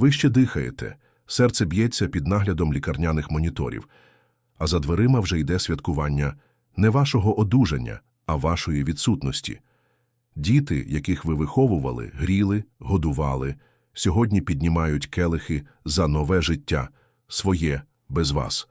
Ви ще дихаєте, серце б'ється під наглядом лікарняних моніторів, а за дверима вже йде святкування не вашого одужання, а вашої відсутності. Діти, яких ви виховували, гріли, годували, сьогодні піднімають келихи за нове життя, своє, без вас.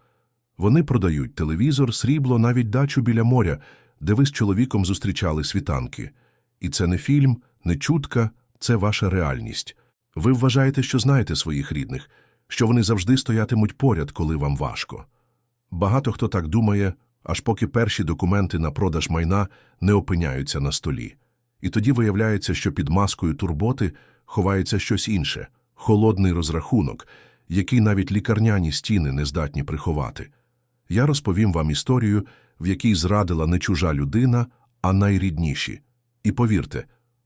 Вони продають телевізор, срібло, навіть дачу біля моря, де ви з чоловіком зустрічали світанки. І це не фільм, не чутка, це ваша реальність. Ви вважаєте, що знаєте своїх рідних, що вони завжди стоятимуть поряд, коли вам важко. Багато хто так думає, аж поки перші документи на продаж майна не опиняються на столі. І тоді виявляється, що під маскою турботи ховається щось інше – холодний розрахунок, який навіть лікарняні стіни не здатні приховати. Я розповім вам історію, в якій зрадила не чужа людина, а найрідніші. І повірте,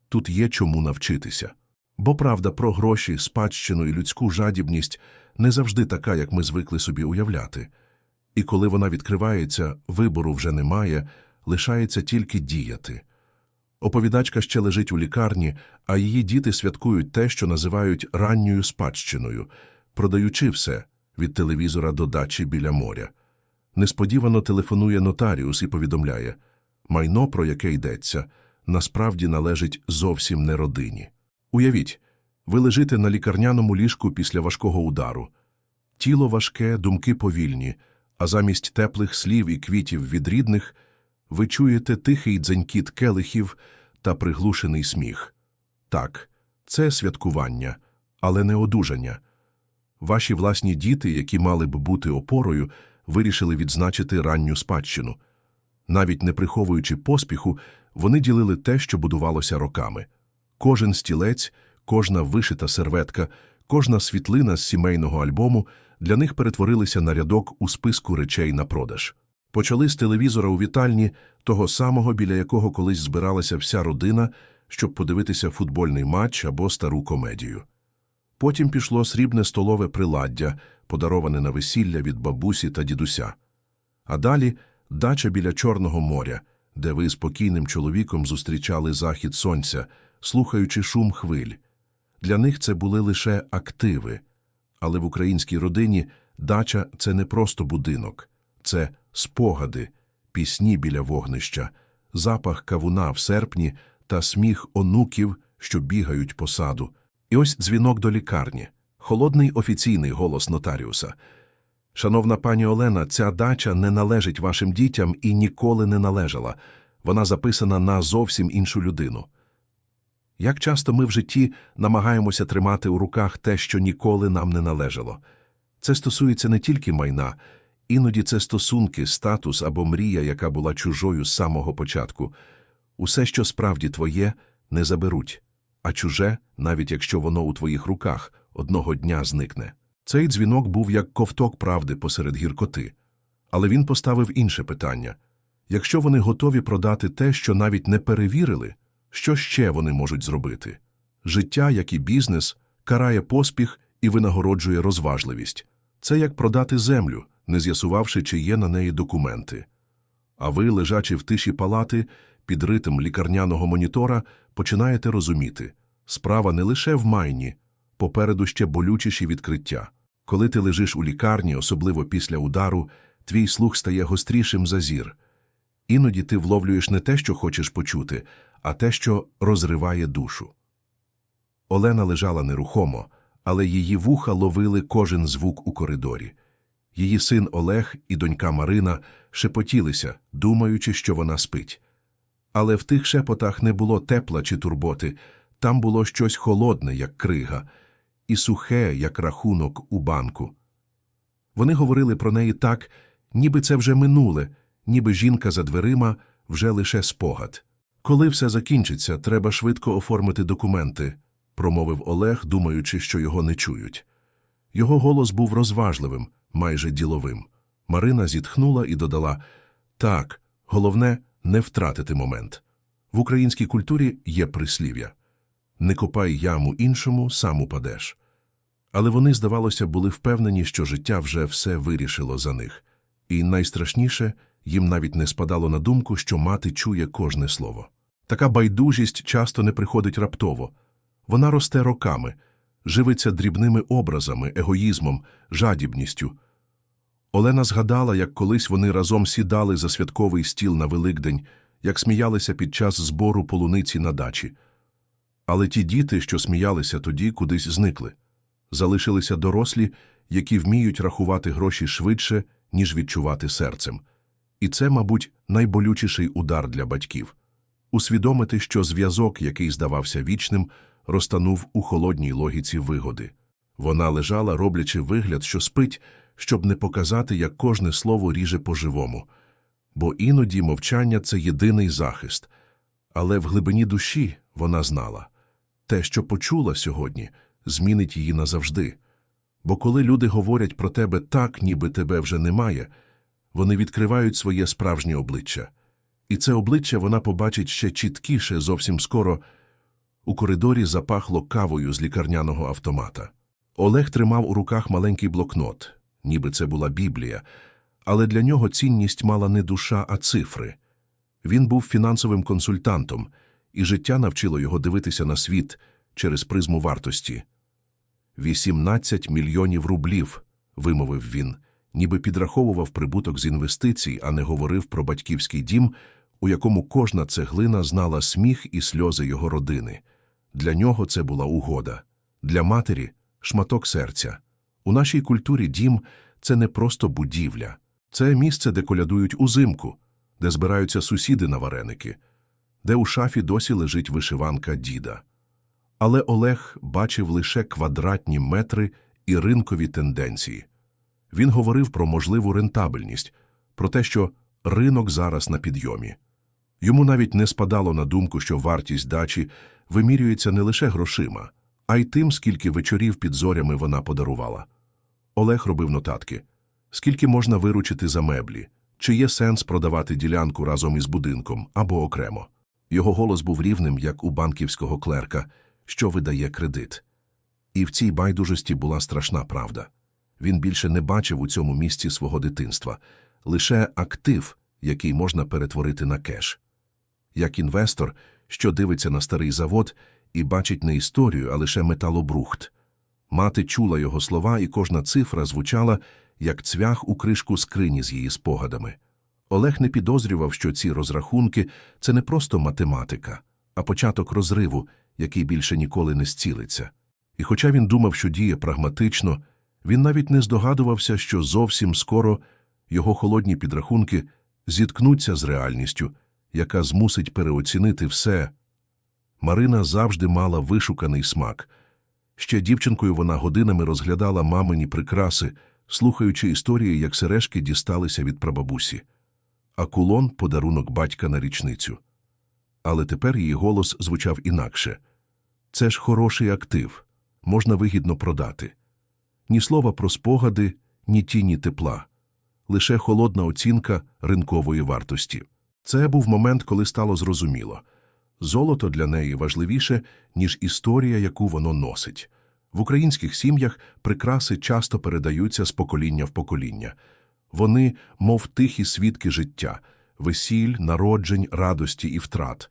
тут є чому навчитися. Бо правда про гроші, спадщину і людську жадібність не завжди така, як ми звикли собі уявляти. І коли вона відкривається, вибору вже немає, лишається тільки діяти. Оповідачка ще лежить у лікарні, а її діти святкують те, що називають ранньою спадщиною, продаючи все від телевізора до дачі біля моря. Несподівано телефонує нотаріус і повідомляє майно, про яке йдеться, насправді належить зовсім не родині. Уявіть, ви лежите на лікарняному ліжку після важкого удару. Тіло важке, думки повільні, а замість теплих слів і квітів від рідних ви чуєте тихий дзенькіт келихів та приглушений сміх. Так, це святкування, але не одужання. Ваші власні діти, які мали б бути опорою, вирішили відзначити ранню спадщину. Навіть не приховуючи поспіху, вони ділили те, що будувалося роками. Кожен стілець, кожна вишита серветка, кожна світлина з сімейного альбому для них перетворилися на рядок у списку речей на продаж. Почали з телевізора у вітальні, того самого, біля якого колись збиралася вся родина, щоб подивитися футбольний матч або стару комедію. Потім пішло срібне столове приладдя, подароване на весілля від бабусі та дідуся. А далі дача біля Чорного моря, де ви спокійним чоловіком зустрічали захід сонця, слухаючи шум хвиль. Для них це були лише активи. Але в українській родині дача – це не просто будинок, це спогади, пісні біля вогнища, запах кавуна в серпні та сміх онуків, що бігають по саду. І ось дзвінок до лікарні, холодний офіційний голос нотаріуса. Шановна пані Олена, ця дача не належить вашим дітям і ніколи не належала. Вона записана на зовсім іншу людину. Як часто ми в житті намагаємося тримати у руках те, що ніколи нам не належало. Це стосується не тільки майна, іноді це стосунки, статус або мрія, яка була чужою з самого початку. Усе, що справді твоє, не заберуть, а чуже, навіть якщо воно у твоїх руках, одного дня зникне. Цей дзвінок був як ковток правди посеред гіркоти. Але він поставив інше питання. Якщо вони готові продати те, що навіть не перевірили, що ще вони можуть зробити? Життя, як і бізнес, карає поспіх і винагороджує розважливість. Це як продати землю, не з'ясувавши, чи є на неї документи. А ви, лежачи в тиші палати, під ритм лікарняного монітора, починаєте розуміти – справа не лише в майні, попереду ще болючіші відкриття. Коли ти лежиш у лікарні, особливо після удару, твій слух стає гострішим за зір. Іноді ти вловлюєш не те, що хочеш почути, а те, що розриває душу. Олена лежала нерухомо, але її вуха ловили кожен звук у коридорі. Її син Олег і донька Марина шепотілися, думаючи, що вона спить. Але в тих шепотах не було тепла чи турботи, там було щось холодне, як крига, і сухе, як рахунок у банку. Вони говорили про неї так, ніби це вже минуле, ніби жінка за дверима вже лише спогад. Коли все закінчиться, треба швидко оформити документи, промовив Олег, думаючи, що його не чують. Його голос був розважливим, майже діловим. Марина зітхнула і додала так, головне не втратити момент. В українській культурі є прислів'я не копай яму іншому, сам упадеш. Але вони, здавалося, були впевнені, що життя вже все вирішило за них. І найстрашніше їм навіть не спадало на думку, що мати чує кожне слово. Така байдужість часто не приходить раптово. Вона росте роками, живиться дрібними образами, егоїзмом, жадібністю. Олена згадала, як колись вони разом сідали за святковий стіл на Великдень, як сміялися під час збору полуниці на дачі. Але ті діти, що сміялися тоді, кудись зникли. Залишилися дорослі, які вміють рахувати гроші швидше, ніж відчувати серцем. І це, мабуть, найболючіший удар для батьків усвідомити, що зв'язок, який здавався вічним, розтанув у холодній логіці вигоди. Вона лежала, роблячи вигляд, що спить, щоб не показати, як кожне слово ріже по-живому. Бо іноді мовчання це єдиний захист. Але в глибині душі вона знала те, що почула сьогодні, змінить її назавжди. Бо коли люди говорять про тебе так, ніби тебе вже немає, вони відкривають своє справжнє обличчя. І це обличчя вона побачить ще чіткіше зовсім скоро. У коридорі запахло кавою з лікарняного автомата. Олег тримав у руках маленький блокнот, ніби це була Біблія, але для нього цінність мала не душа, а цифри. Він був фінансовим консультантом, і життя навчило його дивитися на світ через призму вартості. «18 мільйонів рублів, вимовив він, ніби підраховував прибуток з інвестицій, а не говорив про батьківський дім, у якому кожна цеглина знала сміх і сльози його родини. Для нього це була угода, для матері шматок серця. У нашій культурі дім це не просто будівля, це місце, де колядують узимку, де збираються сусіди на вареники, де у шафі досі лежить вишиванка діда. Але Олег бачив лише квадратні метри і ринкові тенденції. Він говорив про можливу рентабельність, про те, що ринок зараз на підйомі. Йому навіть не спадало на думку, що вартість дачі вимірюється не лише грошима, а й тим, скільки вечорів під зорями вона подарувала. Олег робив нотатки. Скільки можна виручити за меблі? Чи є сенс продавати ділянку разом із будинком або окремо? Його голос був рівним, як у банківського клерка, що видає кредит. І в цій байдужості була страшна правда. Він більше не бачив у цьому місці свого дитинства, лише актив, який можна перетворити на кеш. Як інвестор, що дивиться на старий завод і бачить не історію, а лише металобрухт. Мати чула його слова, і кожна цифра звучала, як цвях у кришку скрині з її спогадами. Олег не підозрював, що ці розрахунки – це не просто математика, а початок розриву, який більше ніколи не зцілиться. І хоча він думав, що діє прагматично, він навіть не здогадувався, що зовсім скоро його холодні підрахунки зіткнуться з реальністю, яка змусить переоцінити все. Марина завжди мала вишуканий смак. Ще дівчинкою вона годинами розглядала мамині прикраси, слухаючи історії, як сережки дісталися від прабабусі, а кулон – подарунок батька на річницю. Але тепер її голос звучав інакше. Це ж хороший актив, можна вигідно продати. Ні слова про спогади, ні тіні тепла, лише холодна оцінка ринкової вартості. Це був момент, коли стало зрозуміло. Золото для неї важливіше, ніж історія, яку воно носить. В українських сім'ях прикраси часто передаються з покоління в покоління. Вони, мов тихі свідки життя, весіль, народжень, радості і втрат.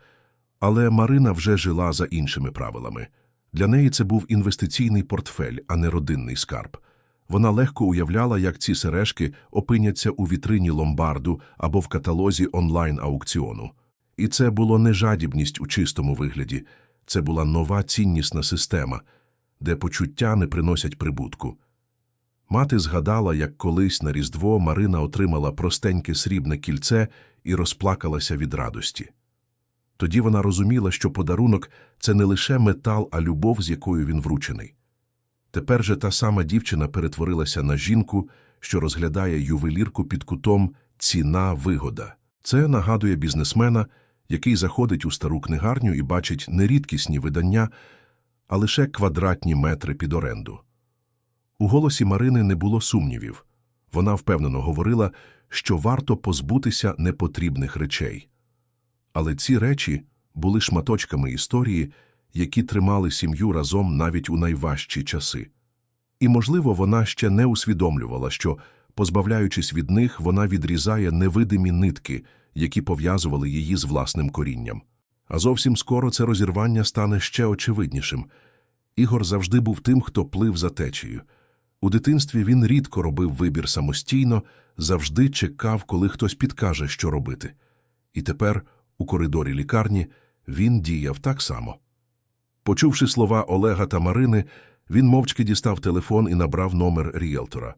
Але Марина вже жила за іншими правилами. Для неї це був інвестиційний портфель, а не родинний скарб. Вона легко уявляла, як ці сережки опиняться у вітрині ломбарду або в каталозі онлайн-аукціону. І це було не жадібність у чистому вигляді, це була нова ціннісна система, де почуття не приносять прибутку. Мати згадала, як колись на Різдво Марина отримала простеньке срібне кільце і розплакалася від радості. Тоді вона розуміла, що подарунок це не лише метал, а любов, з якою він вручений. Тепер же та сама дівчина перетворилася на жінку, що розглядає ювелірку під кутом ціна вигода. Це нагадує бізнесмена, який заходить у стару книгарню і бачить не рідкісні видання, а лише квадратні метри під оренду. У голосі Марини не було сумнівів. Вона впевнено говорила, що варто позбутися непотрібних речей. Але ці речі були шматочками історії, які тримали сім'ю разом навіть у найважчі часи. І, можливо, вона ще не усвідомлювала, що, позбавляючись від них, вона відрізає невидимі нитки, які пов'язували її з власним корінням. А зовсім скоро це розірвання стане ще очевиднішим. Ігор завжди був тим, хто плив за течією. У дитинстві він рідко робив вибір самостійно, завжди чекав, коли хтось підкаже, що робити. І тепер, у коридорі лікарні, він діяв так само. Почувши слова Олега та Марини, він мовчки дістав телефон і набрав номер ріелтора.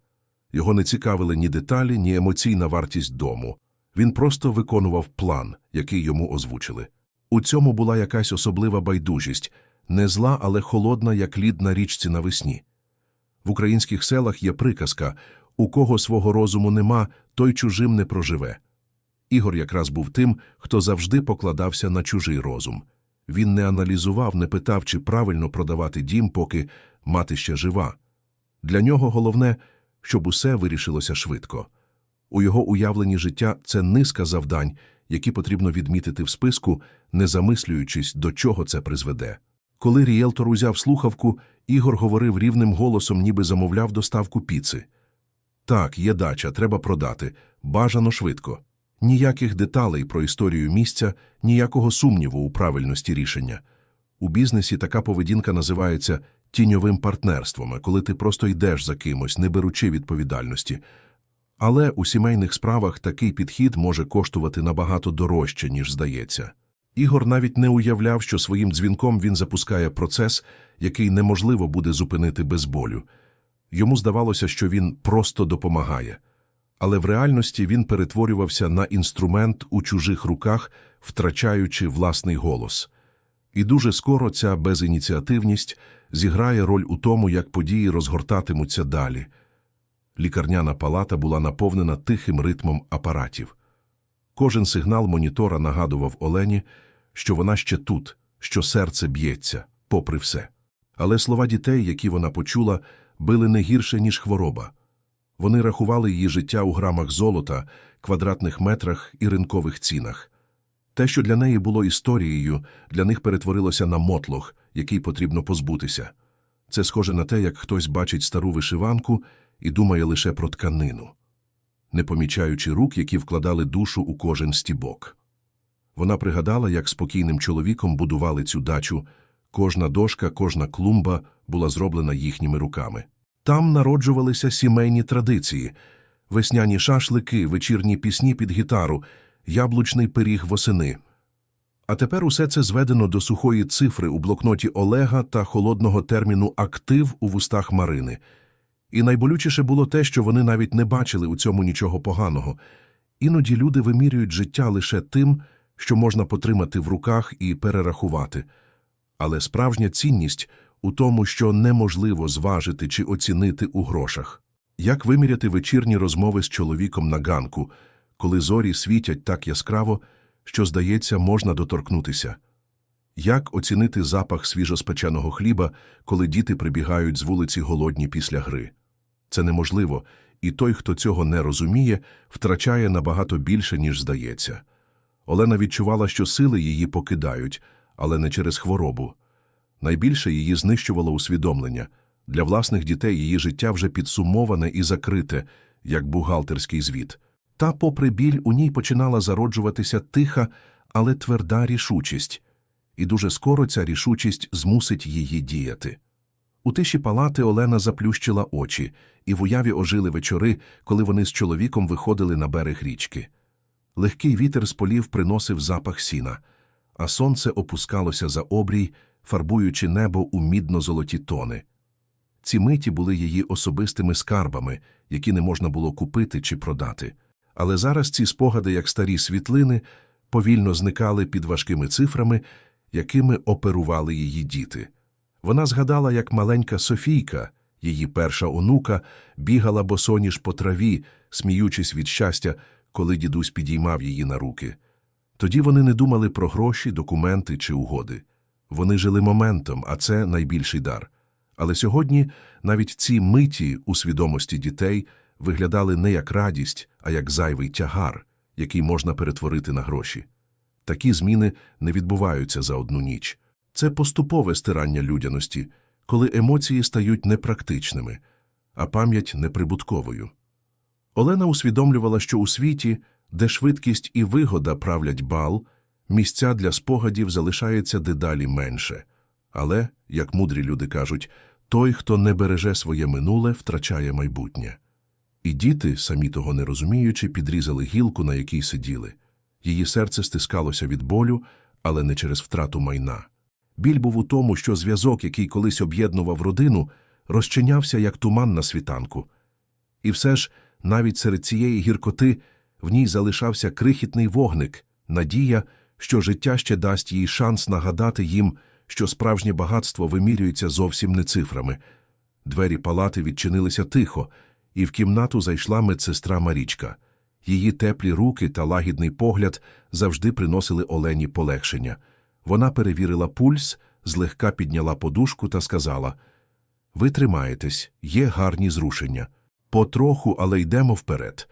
Його не цікавили ні деталі, ні емоційна вартість дому. Він просто виконував план, який йому озвучили. У цьому була якась особлива байдужість, не зла, але холодна, як лід на річці навесні. В українських селах є приказка «У кого свого розуму нема, той чужим не проживе». Ігор якраз був тим, хто завжди покладався на чужий розум. Він не аналізував, не питав, чи правильно продавати дім, поки мати ще жива. Для нього головне, щоб усе вирішилося швидко. У його уявленні життя це низка завдань, які потрібно відмітити в списку, не замислюючись, до чого це призведе. Коли ріелтор узяв слухавку, Ігор говорив рівним голосом, ніби замовляв доставку піци. Так, є дача, треба продати. Бажано швидко. Ніяких деталей про історію місця, ніякого сумніву у правильності рішення. У бізнесі така поведінка називається тіньовим партнерством, коли ти просто йдеш за кимось, не беручи відповідальності. Але у сімейних справах такий підхід може коштувати набагато дорожче, ніж здається. Ігор навіть не уявляв, що своїм дзвінком він запускає процес, який неможливо буде зупинити без болю. Йому здавалося, що він просто допомагає. Але в реальності він перетворювався на інструмент у чужих руках, втрачаючи власний голос. І дуже скоро ця безініціативність зіграє роль у тому, як події розгортатимуться далі. Лікарняна палата була наповнена тихим ритмом апаратів. Кожен сигнал монітора нагадував Олені, що вона ще тут, що серце б'ється, попри все. Але слова дітей, які вона почула, били не гірше, ніж хвороба. Вони рахували її життя у грамах золота, квадратних метрах і ринкових цінах. Те, що для неї було історією, для них перетворилося на мотлох, який потрібно позбутися. Це схоже на те, як хтось бачить стару вишиванку і думає лише про тканину, не помічаючи рук, які вкладали душу у кожен стібок. Вона пригадала, як спокійним чоловіком будували цю дачу, кожна дошка, кожна клумба була зроблена їхніми руками. Там народжувалися сімейні традиції, весняні шашлики, вечірні пісні під гітару, яблучний пиріг восени. А тепер усе це зведено до сухої цифри у блокноті Олега та холодного терміну «актив» у вустах Марини. І найболючіше було те, що вони навіть не бачили у цьому нічого поганого. Іноді люди вимірюють життя лише тим, що можна потримати в руках і перерахувати. Але справжня цінність у тому, що неможливо зважити чи оцінити у грошах. Як виміряти вечірні розмови з чоловіком на ганку, коли зорі світять так яскраво, що, здається, можна доторкнутися? Як оцінити запах свіжоспеченого хліба, коли діти прибігають з вулиці голодні після гри? Це неможливо, і той, хто цього не розуміє, втрачає набагато більше, ніж здається. Олена відчувала, що сили її покидають, але не через хворобу. Найбільше її знищувало усвідомлення. Для власних дітей її життя вже підсумоване і закрите, як бухгалтерський звіт. Та, попри біль, у ній починала зароджуватися тиха, але тверда рішучість. І дуже скоро ця рішучість змусить її діяти. У тиші палати Олена заплющила очі, і в уяві ожили вечори, коли вони з чоловіком виходили на берег річки. Легкий вітер з полів приносив запах сіна, а сонце опускалося за обрій, фарбуючи небо у мідно-золоті тони. Ці миті були її особистими скарбами, які не можна було купити чи продати. Але зараз ці спогади, як старі світлини, повільно зникали під важкими цифрами, якими оперували її діти. Вона згадала, як маленька Софійка, її перша онука, бігала босоніж по траві, сміючись від щастя, коли дідусь підіймав її на руки. Тоді вони не думали про гроші, документи чи угоди. Вони жили моментом, а це найбільший дар. Але сьогодні навіть ці миті у свідомості дітей виглядали не як радість, а як зайвий тягар, який можна перетворити на гроші. Такі зміни не відбуваються за одну ніч. Це поступове стирання людяності, коли емоції стають непрактичними, а пам'ять неприбутковою. Олена усвідомлювала, що у світі, де швидкість і вигода правлять бал, місця для спогадів залишається дедалі менше, Але, як мудрі люди кажуть, той, хто не береже своє минуле, втрачає майбутнє. І діти, самі того не розуміючи, підрізали гілку, на якій сиділи. Її серце стискалося від болю, але не через втрату майна. Біль був у тому, що зв'язок, який колись об'єднував родину, розчинявся, як туман на світанку. І все ж, навіть серед цієї гіркоти, в ній залишався крихітний вогник, надія, що життя ще дасть їй шанс нагадати їм, що справжнє багатство вимірюється зовсім не цифрами. Двері палати відчинилися тихо, і в кімнату зайшла медсестра Марічка. Її теплі руки та лагідний погляд завжди приносили Олені полегшення. Вона перевірила пульс, злегка підняла подушку та сказала «Ви тримаєтесь, є гарні зрушення. Потроху, але йдемо вперед».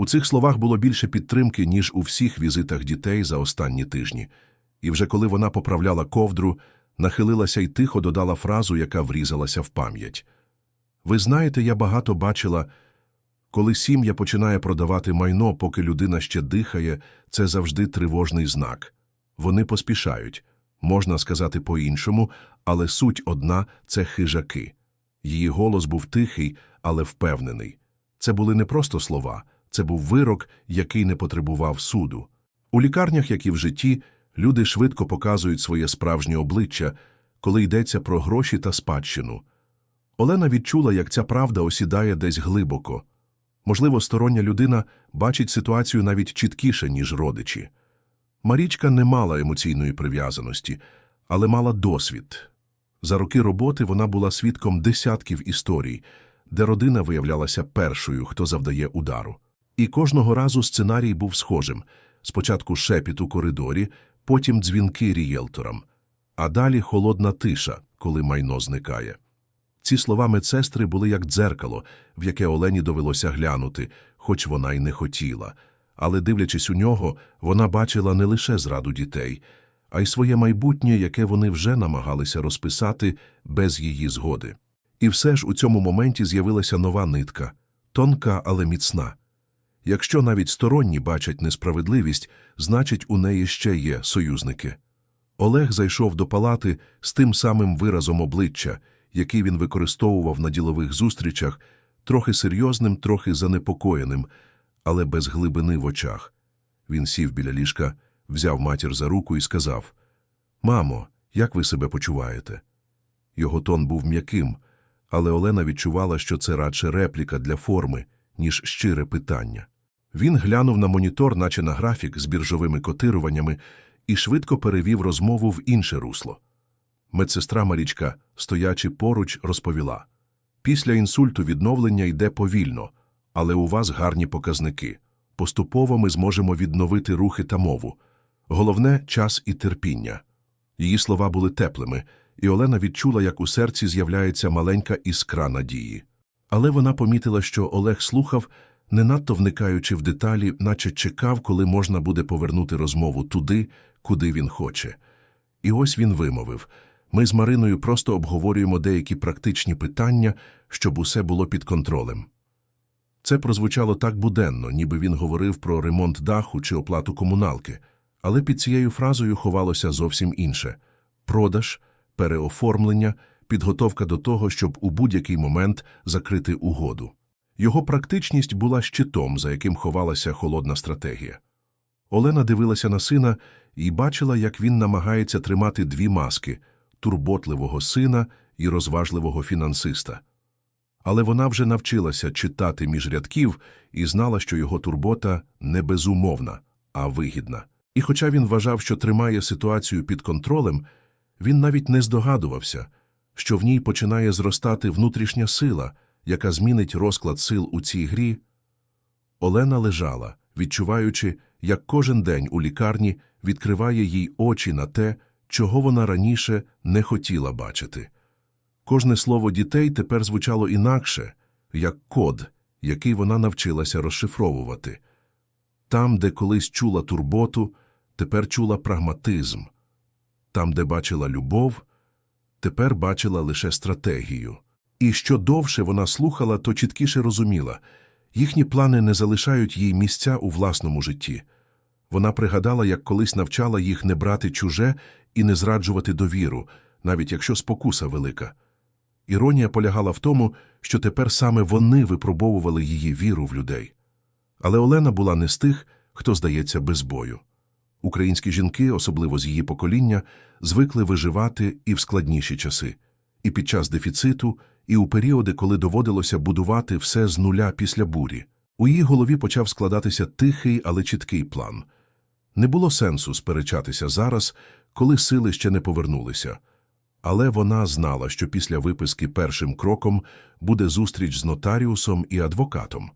У цих словах було більше підтримки, ніж у всіх візитах дітей за останні тижні. І вже коли вона поправляла ковдру, нахилилася й тихо додала фразу, яка врізалася в пам'ять. Ви знаєте, я багато бачила, коли сім'я починає продавати майно, поки людина ще дихає, це завжди тривожний знак. Вони поспішають, можна сказати по-іншому, але суть одна – це хижаки. Її голос був тихий, але впевнений. Це були не просто слова, це був вирок, який не потребував суду. У лікарнях, як і в житті, люди швидко показують своє справжнє обличчя, коли йдеться про гроші та спадщину. Олена відчула, як ця правда осідає десь глибоко. Можливо, стороння людина бачить ситуацію навіть чіткіше, ніж родичі. Марічка не мала емоційної прив'язаності, але мала досвід. За роки роботи вона була свідком десятків історій, де родина виявлялася першою, хто завдає удару. І кожного разу сценарій був схожим. Спочатку шепіт у коридорі, потім дзвінки рієлторам, а далі холодна тиша, коли майно зникає. Ці слова медсестри були як дзеркало, в яке Олені довелося глянути, хоч вона й не хотіла. Але, дивлячись у нього, вона бачила не лише зраду дітей, а й своє майбутнє, яке вони вже намагалися розписати без її згоди. І все ж у цьому моменті з'явилася нова нитка, тонка, але міцна. Якщо навіть сторонні бачать несправедливість, значить у неї ще є союзники. Олег зайшов до палати з тим самим виразом обличчя, який він використовував на ділових зустрічах, трохи серйозним, трохи занепокоєним, але без глибини в очах. Він сів біля ліжка, взяв матір за руку і сказав Мамо, як ви себе почуваєте? Його тон був м'яким, але Олена відчувала, що це радше репліка для форми, ніж щире питання. Він глянув на монітор, наче на графік з біржовими котируваннями, і швидко перевів розмову в інше русло. Медсестра Марічка, стоячи поруч, розповіла Після інсульту відновлення йде повільно, але у вас гарні показники. Поступово ми зможемо відновити рухи та мову. Головне – час і терпіння. Її слова були теплими, і Олена відчула, як у серці з'являється маленька іскра надії. Але вона помітила, що Олег слухав, не надто вникаючи в деталі, наче чекав, коли можна буде повернути розмову туди, куди він хоче. І ось він вимовив – ми з Мариною просто обговорюємо деякі практичні питання, щоб усе було під контролем. Це прозвучало так буденно, ніби він говорив про ремонт даху чи оплату комуналки, але під цією фразою ховалося зовсім інше – продаж, переоформлення, підготовка до того, щоб у будь-який момент закрити угоду. Його практичність була щитом, за яким ховалася холодна стратегія. Олена дивилася на сина і бачила, як він намагається тримати дві маски – турботливого сина і розважливого фінансиста. Але вона вже навчилася читати між рядків і знала, що його турбота не безумовна, а вигідна. І хоча він вважав, що тримає ситуацію під контролем, він навіть не здогадувався, що в ній починає зростати внутрішня сила, яка змінить розклад сил у цій грі. Олена лежала, відчуваючи, як кожен день у лікарні відкриває їй очі на те, чого вона раніше не хотіла бачити. Кожне слово дітей тепер звучало інакше, як код, який вона навчилася розшифровувати. Там, де колись чула турботу, тепер чула прагматизм. Там, де бачила любов, тепер бачила лише стратегію. І що довше вона слухала, то чіткіше розуміла їхні плани не залишають їй місця у власному житті. Вона пригадала, як колись навчала їх не брати чуже і не зраджувати довіру, навіть якщо спокуса велика. Іронія полягала в тому, що тепер саме вони випробовували її віру в людей. Але Олена була не з тих, хто здається без бою. Українські жінки, особливо з її покоління, звикли виживати і в складніші часи, і під час дефіциту, і у періоди, коли доводилося будувати все з нуля після бурі. У її голові почав складатися тихий, але чіткий план. Не було сенсу сперечатися зараз, коли сили ще не повернулися. Але вона знала, що після виписки першим кроком буде зустріч з нотаріусом і адвокатом.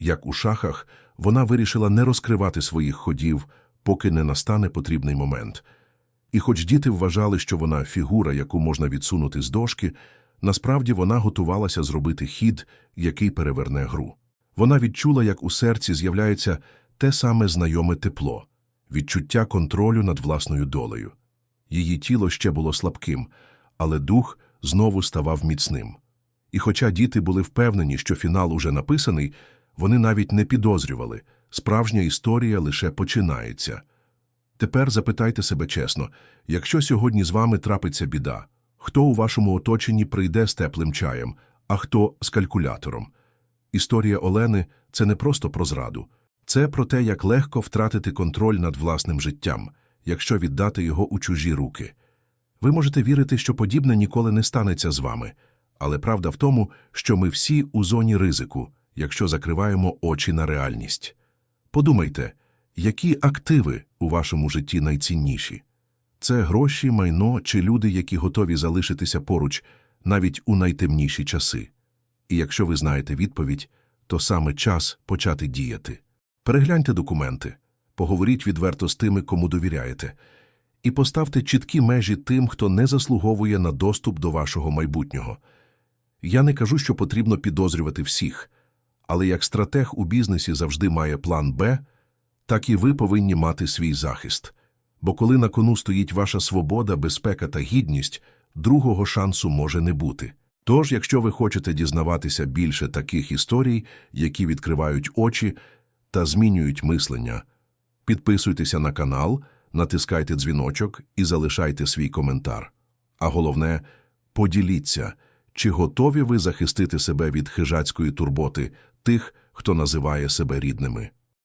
Як у шахах, вона вирішила не розкривати своїх ходів, поки не настане потрібний момент. І хоч діти вважали, що вона фігура, яку можна відсунути з дошки, насправді вона готувалася зробити хід, який переверне гру. Вона відчула, як у серці з'являється те саме знайоме тепло, відчуття контролю над власною долею. Її тіло ще було слабким, але дух знову ставав міцним. І хоча діти були впевнені, що фінал уже написаний, вони навіть не підозрювали – справжня історія лише починається. Тепер запитайте себе чесно, якщо сьогодні з вами трапиться біда, хто у вашому оточенні прийде з теплим чаєм, а хто з калькулятором? Історія Олени – це не просто про зраду. Це про те, як легко втратити контроль над власним життям, якщо віддати його у чужі руки. Ви можете вірити, що подібне ніколи не станеться з вами, але правда в тому, що ми всі у зоні ризику, якщо закриваємо очі на реальність. Подумайте, які активи у вашому житті найцінніші? Це гроші, майно чи люди, які готові залишитися поруч навіть у найтемніші часи. І якщо ви знаєте відповідь, то саме час почати діяти. Перегляньте документи, поговоріть відверто з тими, кому довіряєте, і поставте чіткі межі тим, хто не заслуговує на доступ до вашого майбутнього. Я не кажу, що потрібно підозрювати всіх, але як стратег у бізнесі завжди має план Б, так і ви повинні мати свій захист. Бо коли на кону стоїть ваша свобода, безпека та гідність, другого шансу може не бути. Тож, якщо ви хочете дізнаватися більше таких історій, які відкривають очі та змінюють мислення, підписуйтеся на канал, натискайте дзвіночок і залишайте свій коментар. А головне, поділіться, чи готові ви захистити себе від хижацької турботи тих, хто називає себе рідними.